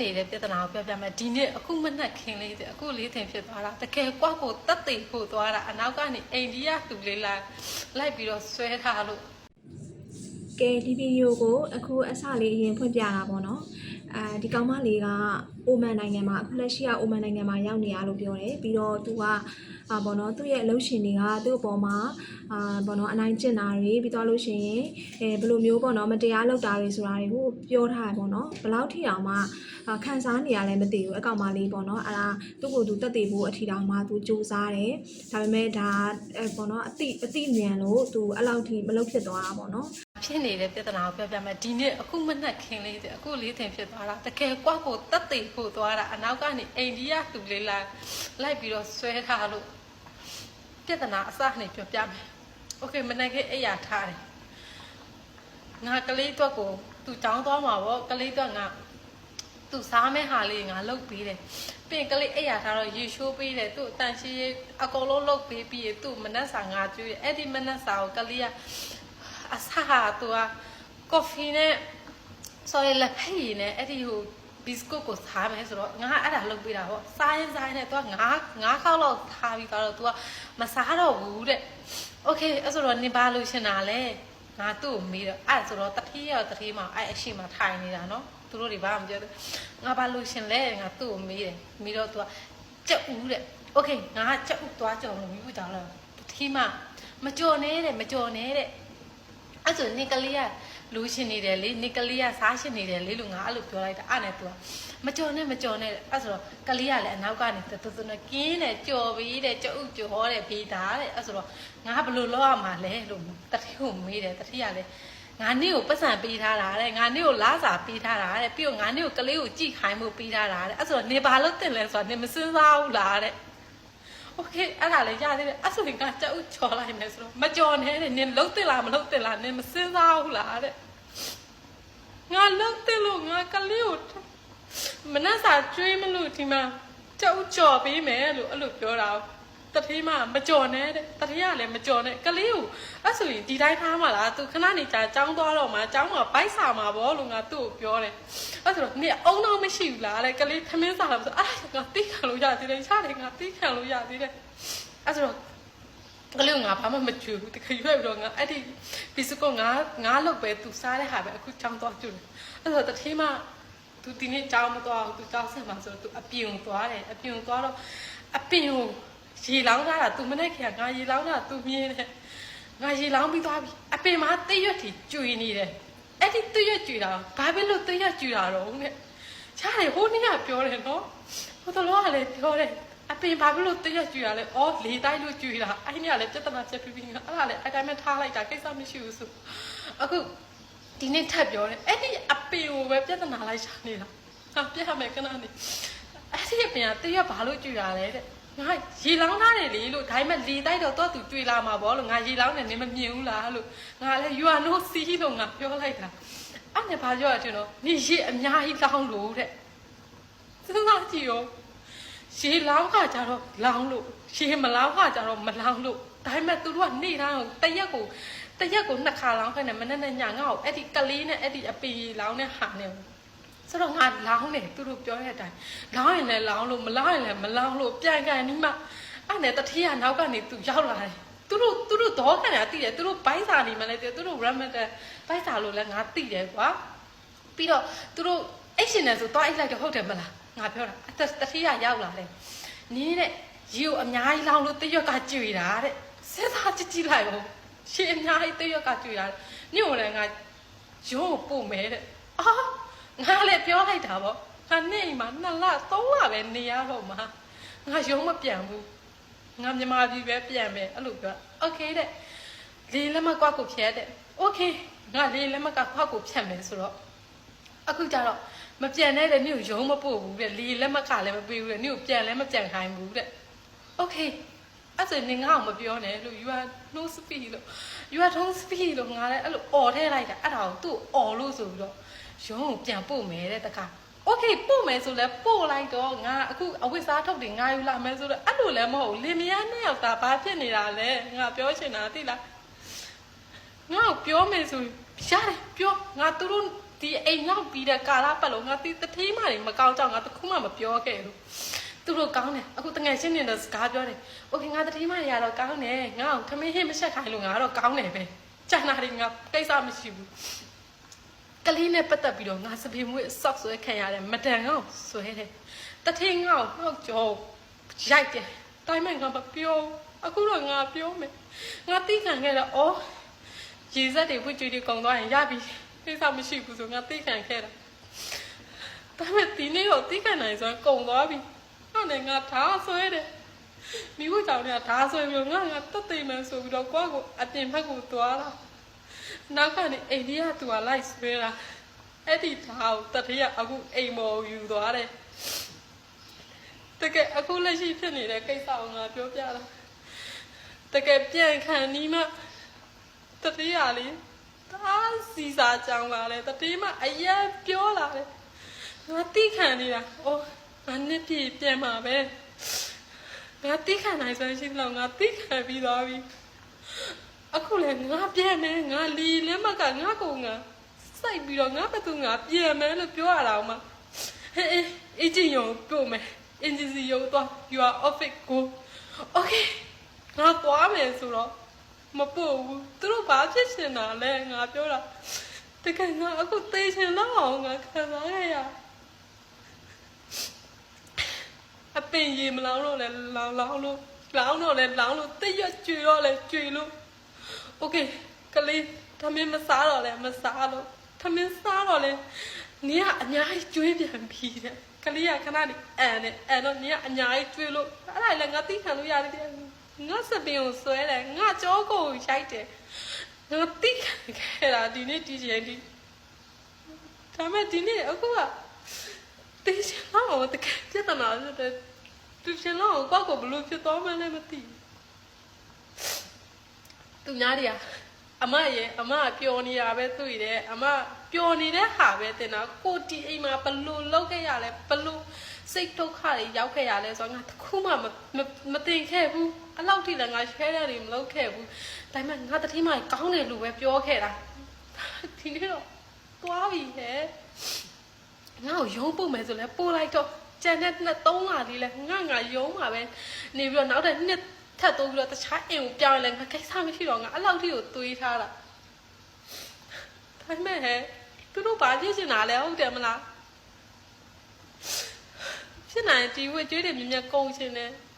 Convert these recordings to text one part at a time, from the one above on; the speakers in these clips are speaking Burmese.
နေတဲ့ပြဿနာကိုပြောပြမယ်ဒီနေ့အခုမနှက်ခင်းလေးတဲ့အခုလေးထင်ဖြစ်သွားတာတကယ်ကွက်ကိုတက်သိဖို့သွားတာအနောက်ကနေအိန္ဒိယသူလေးလိုက်လိုက်ပြီးတော့ဆွဲထားလို့ကဲဒီဗီဒီယိုကိုအခုအစလေးအရင်ဖွင့်ပြတာပေါ့နော်အဲဒီကောင်မလေးကအိုမန်နိုင်ငံမှာအခုလက်ရှိကအိုမန်နိုင်ငံမှာရောက်နေရလို့ပြောတယ်ပြီးတော့သူက အာပေါ့နော်သူ့ရဲ့အလုပ်ရှင်တွေကသူ့အပေါ်မှာအာပေါ့နော်အနိုင်ကျင့်တာတွေပြီးတော့လို့ရှိရင်အဲဘယ်လိုမျိုးပေါ့နော်မတရားလုပ်တာတွေဆိုတာတွေကိုပြောထားရပေါ့နော်ဘယ်လောက်ထိအောင်မှအာခံစားနေရလဲမသိဘူးအကောင်မလေးပေါ့နော်အဲ့ဒါသူ့ကိုယ်သူတက်တည်ဖို့အထီတောင်မှသူစူးစမ်းတယ်ဒါပေမဲ့ဒါအဲပေါ့နော်အတိအတိမြန်လို့သူအဲ့လောက်ထိမလုပ်ဖြစ်သွားတာပေါ့နော်ဖြစ်နေတဲ့ပြဿနာကိုပြောပြမယ်ဒီနေ့အခုမနှက်ခင်းလေးတဲ့အခုလေးထင်ဖြစ်သွားတာတကယ်ကွက်ကိုတက်သိဖို့သွားတာအနောက်ကနေအိန္ဒိယသူလေးလိုက်လိုက်ပြီးတော့ဆွဲထားလို့ ပြဿနာအစနေပြောပြမယ်โอเคမနှက်ခင်းအိယာထားတယ်ငါကလေးတော့ကိုသူចောင်းသွားမှာပေါ့ကလေးတော့ငါသူစားမဲ့ဟာလေးငါလုတ်ပေးတယ်ပြင်ကလေးအိယာထားတော့ရေရှိုးပေးတယ်သူ့အတန်ရှိရေးအကုန်လုံးလုတ်ပေးပြီးရင်သူ့မနှက်စာငါကျွေးတယ်အဲ့ဒီမနှက်စာကိုကလေးက အဆဟာသူကကော်ဖီနဲ့ဆိုရလက်ဖက်ရည်နဲ့အဲ့ဒီဟို ဘစ်ကုတ်ကိုစားမယ်ဆိုတော့ငါအဲ့ဒါလုပ်ပေးတာဟောစားရင်စားရင်နဲ့သူကငါငါခေါက်လောက်ထားပြီးတော့သူကမစားတော့ဘူးတဲ့โอเคအဲ့ဆိုတော့နင်ပါလို့ရှင်တာလဲငါသူ့ကိုမေးတော့အဲ့ဆိုတော့တတိယတတိယမှာအဲ့အရှိမထိုင်နေတာနော်သူတို့တွေဘာမှမပြောဘူးငါပါလို့ရှင်လဲငါသူ့ကိုမေးတယ်မေးတော့သူကကြက်ဦးတဲ့โอเคငါကြက်ဦးသွားကြော်လို့ပြီးကြတော့တတိယမမကြော်နဲ့တဲ့မကြော်နဲ့တဲ့ အဲ့ဆိုနီကလေးက လူရှင်နေတယ်လေနေကလေးကစားရှင်နေတယ်လေလို့ငါအဲ့လိုပြောလိုက်တာအဲ့နဲ့ तू မကြော်နဲ့မကြော်နဲ့အဲ့ဆိုတော့ကလေးကလည်းအနောက်ကနေသူသူနဲ့ကင်းတယ်ကြော်ပြီးတယ်ကြော်ဥကြော်တယ်ဘေးသားတဲ့အဲ့ဆိုတော့ငါဘယ်လိုလုပ်ရမှာလဲလို့တတိကိုမေးတယ်တတိကလည်းငါနေ့ကိုပတ်စံပေးထားတာတဲ့ငါနေ့ကိုလာစာပေးထားတာတဲ့ပြီးတော့ငါနေ့ကိုကလေးကိုကြည့်ခိုင်းမှုပေးထားတာတဲ့အဲ့ဆိုတော့နေပါလို့တင်လဲဆိုတော့နေမစဉ်းစားဘူးလားတဲ့ okay အဲ့ဒါလည်းရသေးတယ်အဲ့ဆိုရင်ကကြောက်ချော်လိုက်မယ်ဆိုတော့မကြော်နဲ့တဲ့နင်လှုပ်တင်လားမလှုပ်တင်လားနင်မစဉ်းစားဘူးလားတဲ့ ငါလှုပ်တင်လို့ငါကလေးကိုမနှက်စာကျွေးမလို့ဒီမှာကြောက်ကြော်ပေးမယ်လို့အဲ့လိုပြောတာတတိမမကြော်နဲ့တဲ့တတိယလည်းမကြော်နဲ့ကလေးကိုအဲ့ဆိုရင်ဒီတိုင်းထားမှလားသူခဏနေကြာចောင်းသွားတော့မှចောင်းမှာဘိုက်စာမှာဗောလို့ငါသူ့ကိုပြောတယ်အဲ့ဆိုတော့နင်အုံတော့မရှိဘူးလားတဲ့ကလေးသမင်းစာလားဆိုအဲ့ငါတိခံလို့ရသေးတယ်ချတယ်ငါတိခံလို့ရသေးတယ်အဲ့ဆိုတော့ ကလေးကငါဘာမှမကြွဘူးတခါရွက်ပြီးတော့ငါအဲ့ဒီဘီစကောငါငါလောက်ပဲသူစားတဲ့ဟာပဲအခုချောင်းသွားကျွတယ်အဲ့တော့တထေးမသူဒီနေ့ချောင်းမသွားဘူးသူချောင်းဆက်မှာဆိုတော့သူအပြင်းသွားတယ်အပြင်းသွားတော့အပင်ကိုရေလောင်းထားတာသူမနဲ့ခင်ငါရေလောင်းတာသူမြင်တယ်ငါရေလောင်းပြီးသွားပြီအပင်မှာတိတ်ရွက်ထီကျွေနေတယ်အဲ့ဒီတိတ်ရွက်ကျွေတာဘာဖြစ်လို့တိတ်ရွက်ကျွေတာတော့နဲ့ရတယ်ဟိုနေ့ကပြောတယ်နော်ဟိုတလောကလည်းပြောတယ် အပင်ဘာဖြစ်လို့တရက်ကြွရလဲ။အော်လေတိုက်လို့ကြွရတာ။အဲ့ဒီကလည်းပြဿနာချက်ပြီးပြီးငါအဲ့ဒါလည်းအတိုင်းပဲထားလိုက်တာကိစ္စမရှိဘူးဆို။အခုဒီနေ့ထပ်ပြောတယ်။အဲ့ဒီအပင်ကိုပဲပြဿနာလိုက်ရှာနေတာ။ဟာပြရမယ်ခဏနေ။အဲ့ဒီအပင်ကတရက်ဘာလို့ကြွရလဲတဲ့။ငါရေလောင်းထားတယ်လေလို့ဒါပေမဲ့လေတိုက်တော့တော့သူကြွလာမှာပေါ့လို့ငါရေလောင်းတယ်နင်မမြင်ဘူးလားလို့ငါလည်း you are no see လို့ငါပြောလိုက်တာ။အဲ့နဲ့ဘာပြောရချင်တော့နေရေအများကြီးလောင်းလို့တဲ့။စဉ်းစားကြည့်ရော ရေလောင်းခါကြတော့လောင်းလို့ရေမလောင်းခါကြတော့မလောင်းလို့ဒါပေမဲ့သူတို့ကနေတိုင်းတရက်ကိုတရက်ကိုနှစ်ခါလောင်းခိုင်းတယ်မနေ့နဲ့ညငါ့ကိုအဲ့ဒီကလေးနဲ့အဲ့ဒီအပီလောင်းနဲ့ဟာနေဆိုတော့ငါလောင်းတယ်သူတို့ပြောတဲ့အတိုင်းလောင်းရင်လည်းလောင်းလို့မလောင်းရင်လည်းမလောင်းလို့ပြန်ကန်နီးမှအဲ့နဲ့တထေးကနောက်ကနေသူရောက်လာတယ်သူတို့သူတို့တော့ခံရတည်တယ်သူတို့ဘိုက်စာနေမှလည်းတည်သူတို့ ramadan ဘိုက်စာလို့လည်းငါသိတယ်ကွာပြီးတော့သူတို့အိတ်ရှင်တယ်ဆိုတော့အိတ်လိုက်တော့ဟုတ်တယ်မလား ငါပြောတာအသက်တတိယရောက်လာတယ်နင်းတဲ့ရေကိုအများကြီးလောင်းလို့တရွက်ကကြွေတာတဲ့စဉ်းစားကြည့်ကြည့်လိုက်ဦးရှေ့အများကြီးတရွက်ကကြွေတာညို့လည်းငါရုံးကိုပို့မယ်တဲ့အာငါလည်းပြောလိုက်တာပေါ့ငါနေအိမ်မှာနှစ်လသုံးလပဲနေရတော့မှာငါရုံးမပြန်ဘူးငါမြန်မာပြည်ပဲပြန်မယ်အဲ့လိုပြောโอเคတဲ့လေလက်မကွက်ကိုဖြတ်တဲ့โอเคငါလေလက်မကကွက်ကိုဖြတ်မယ်ဆိုတော့ အခုကျတော့ မပြန်နဲ့တဲ့မြို့ရုံးမပို့ဘူးတဲ့လေလက်မခလည်းမပေးဘူးတဲ့မြို့ပြန်လည်းမပြန်ခိုင်းဘူးတဲ့ okay အဲ့ဆိုနေငါ့ကိုမပြောနဲ့လို့ you are no speed လို့ you are don't speed လို့ငါလည်းအဲ့လိုអော်ထဲလိုက်တာအဲ့ဒါကိုသူ့អော်လို့ဆိုပြီးတော့ရုံးကိုပြန်ပို့မယ်တဲ့တခါ okay ပို့မယ်ဆိုလဲပို့လိုက်တော့ငါအခုအဝတ်စားထုတ်တယ်ငါယူလာမယ်ဆိုတော့အဲ့လိုလည်းမဟုတ်ဘူးလင်မယားနဲ့ယောက်သားဘာဖြစ်နေတာလဲငါပြောချင်တာသိလားငါ့ကိုပြောမယ်ဆိုရတယ်ပြောငါသူတို့ ဒီအိမ်ရောက်ပြီးတဲ့ကာလပတ်လုံးငါတီတထေးမတွေမကောင်းကြောင်ငါတခုမှမပြောခဲ့ဘူးသူတို့ကောင်းတယ်အခုတငယ်ချင်းတွေတော့စကားပြောတယ်โอเคငါတထေးမတွေကတော့ကောင်းတယ်ငါ့ကိုထမင်းဟင်းမချက်ခိုင်းလို့ငါတော့ကောင်းတယ်ပဲကျန်တာတွေငါကိစ္စမရှိဘူးကလေးနဲ့ပတ်သက်ပြီးတော့ငါစပင်မွေးဆော့ဆွဲခံရတယ်မတန်ကောင်ဆွဲတယ်တထေးငါ့ကိုဟောက်ကြောရိုက်တယ်တိုင်းမဲ့ငါမပြောအခုတော့ငါပြောမယ်ငါတီးခံခဲ့တော့အော် ရေစက်တွေဖွကြွေတွေကုန်သွားရင်ရပြီ ကိစ္စမရှိဘူးဆိုငါသိခံခဲ့တာဒါပေမဲ့ဒီနေ့တော့သိခံနိုင်ဆိုရင်ကုန်သွားပြီအဲ့နဲ့ငါဓာတ်ဆွဲတယ်မိဖို့ကြောင့်လည်းဓာတ်ဆွဲပြီးတော့ငါငါတက်သိမ်းမယ်ဆိုပြီးတော့ကိုယ့်ကိုအပြင်ဘက်ကိုသွားတာနောက်ကနေအိန္ဒိယသူကလိုက်ဆွဲတာအဲ့ဒီဓာတ်ကိုတတိယအခုအိမ်မော်ယူသွားတယ်တကယ်အခုလက်ရှိဖြစ်နေတဲ့ကိစ္စကိုငါပြောပြတာတကယ်ပြန်ခံနီးမှတတိယလေး ဒါစီစာကြောင်လာတယ်တတိမအရင်ပြောလာတယ်ငါတိခံနေတာအိုးငါနှစ်ပြည့်ပြန်มาပဲငါတိခံနိုင်ဆိုရင်ရှိသလောက်ငါတိခံပြီးသွားပြီအခုလည်းငါပြန်မယ်ငါလီလက်မကငါကိုငါစိုက်ပြီးတော့ငါဘသူငါပြန်မယ်လို့ပြောရတာအောင်မဟေးအေးအချင်းရုံပို့မယ်အင်ဂျင်စီရုံတော့ you are office go okay ငါသွားမယ်ဆိုတော့ မပို့ဘူးသူတို့ဘာဖြစ်နေတာလဲငါပြောတာတကယ်ငါအခုသိချင်တော့အောင်ငါခံစားရရအပင်ရေမလောင်းတော့လဲလောင်းလောင်းလို့လောင်းတော့လဲလောင်းလို့တိတ်ရွတ်ကြွေတော့လဲကြွေလို့โอเคကလေးသမင်းမစားတော့လဲမစားလို့သမင်းစားတော့လဲနေကအများကြီးကြွေးပြန်ပြီတဲ့ကလေးကခဏနေအန်နဲ့အန်တော့နေကအများကြီးကြွေးလို့အဲ့ဒါလည်းငါသိခံလို့ရတယ်တဲ့ ငါစပင်ကိုဆွဲတယ်ငါကြောကိုရိုက်တယ်ငါတိခံခဲ့တာဒီနေ့ဒီချိန်ဒီဒါမဲ့ဒီနေ့အခုကတေးချင်တော့တကယ်ပြဿနာဖြစ်တယ်သူချင်တော့ကောက်ကိုဘလို့ဖြစ်သွားမှလည်းမသိသူများတွေကအမရဲ့အမပျော်နေတာပဲတွေ့တယ်အမပျော်နေတဲ့ဟာပဲတင်တာကိုတီအိမ်မှာဘလို့လောက်ခဲ့ရလဲဘလို့စိတ်ဒုက္ခတွေရောက်ခဲ့ရလဲဆိုတော့ငါတခုမှမမတင်ခဲ့ဘူး အဲ့လောက်ထိလည်းငါ share တယ်မလုပ်ခဲ့ဘူးဒါပေမဲ့ငါတတိမကောင်းတယ်လို့ပဲပြောခဲ့တာဒီနေ့တော့သွားပြီဟဲ့ငါ့ကိုရုံးပုတ်မယ်ဆိုလဲပို့လိုက်တော့ကျန်တဲ့နှစ်သုံးလလေးလဲငါငါရုံးမှာပဲနေပြီးတော့နောက်တဲ့နှစ်ထပ်တိုးပြီးတော့တခြားအိမ်ကိုပြောင်းရင်လည်းငါကိစ္စမရှိတော့ငါအဲ့လောက်ထိကိုတွေးထားတာဒါပေမဲ့ဟဲ့သူတို့ဘာဖြစ်နေတာလဲဟုတ်တယ်မလားဖြစ်နိုင်ဒီဝက်ကျွေးတွေမြင်မြင်ကုန်ချင်တယ် What?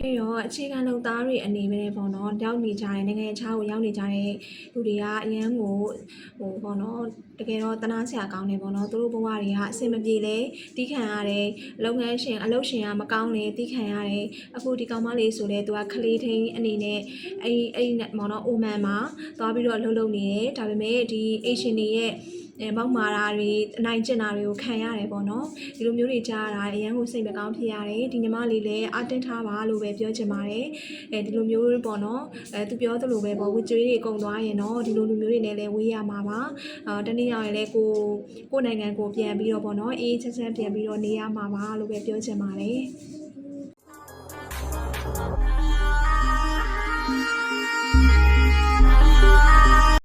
အဲ့တော့အခြေခံလုံသားတွေအနေနဲ့ပေါ့နော်ရောက်နေကြတဲ့နိုင်ငံခြားကိုရောက်နေကြတဲ့လူတွေကအရန်ကိုဟိုပေါ့နော်တကယ်တော့တနာစရာကောင်းတယ်ပေါ့နော်သူတို့ဘဝတွေကအဆင်မပြေလဲတီးခံရတယ်လုပ်ငန်းရှင်အလုပ်ရှင်ကမကောင်းလေတီးခံရတယ်အခုဒီကောင်မလေးဆိုလဲသူကခလေးထိန်အနေနဲ့အဲ့အဲ့နဲ့ပေါ့နော်အိုမန်မှာသွားပြီးတော့လှုပ်လှုပ်နေတယ်ဒါပေမဲ့ဒီအေရှင်တွေရဲ့ အဲမောက်မာတာတွေအနိုင်ကျင့်တာတွေကိုခံရတယ်ပေါ့နော်ဒီလိုမျိုးတွေကြားရတာအရန်ကိုစိတ်မကောင်းဖြစ်ရတယ်ဒီညီမလေးလည်းအတင်းထားပါလို့ပဲပြောချင်ပါတယ်အဲဒီလိုမျိုးပေါ့နော်အဲသူပြောသလိုပဲပေါ့ဝကြွေးတွေကုန်သွားရင်တော့ဒီလိုလူမျိုးတွေနဲ့လည်းဝေးရမှာပါအာတနေ့ရောက်ရင်လည်းကိုကိုနိုင်ငံကိုပြန်ပြီးတော့ပေါ့နော်အေးချမ်းချမ်းပြန်ပြီးတော့နေရမှာပါလို့ပဲပြောချင်ပါတယ်